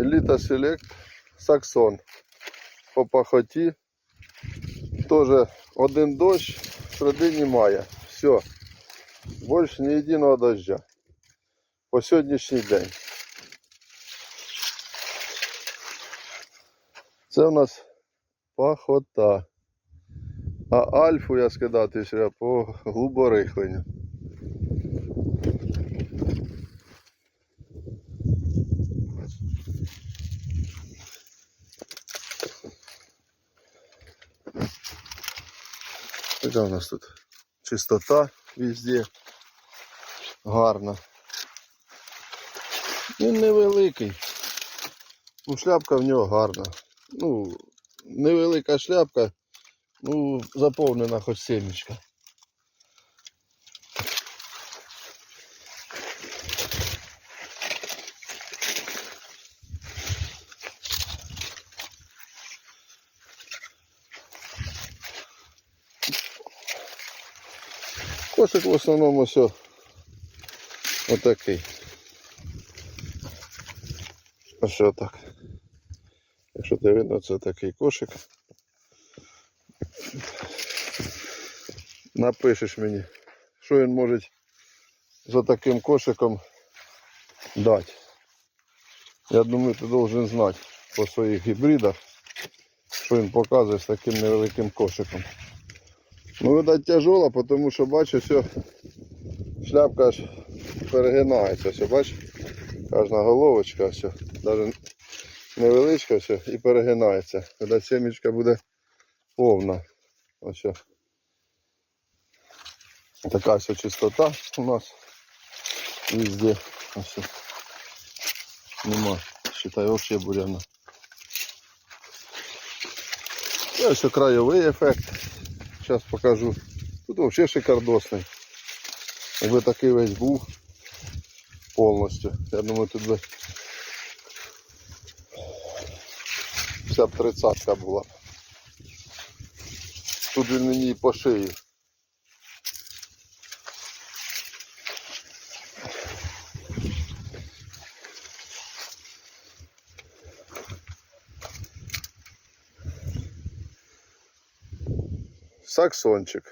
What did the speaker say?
Еліта Селект Саксон. По пахоті. Тоже один дощ, середині мая. Все. Більше ні єдиного дождя. По сьогоднішній день. Це у нас пахота. А альфу я скидати по глуборихленню. Така у нас тут чистота везде. Гарна. Він невеликий. Ну, шляпка в нього гарна. Ну, невелика шляпка, ну, заповнена хоч семечка. Кошик в основному все отакий. А що так? Якщо ти видно, це такий кошик. Напишеш мені, що він може за таким кошиком дати. Я думаю, ти должен знати по своїх гібридах, що він показує з таким невеликим кошиком. Ну, видать, тяжело, тому що бачу, все, шляпка аж перегинається, все, бачиш? Кожна головочка, все, навіть невеличка все і перегинається. Видать, семечка буде повна. Ось. Така вся чистота у нас везде. Ось. Нема, считай, взагалі буряна. І ось краєвий ефект. Зараз покажу. Тут взагалі шикардосний. Якби такий весь був повністю. Я думаю, тут би вся б тридцатка була. Тут він мені по шиї. Саксончик.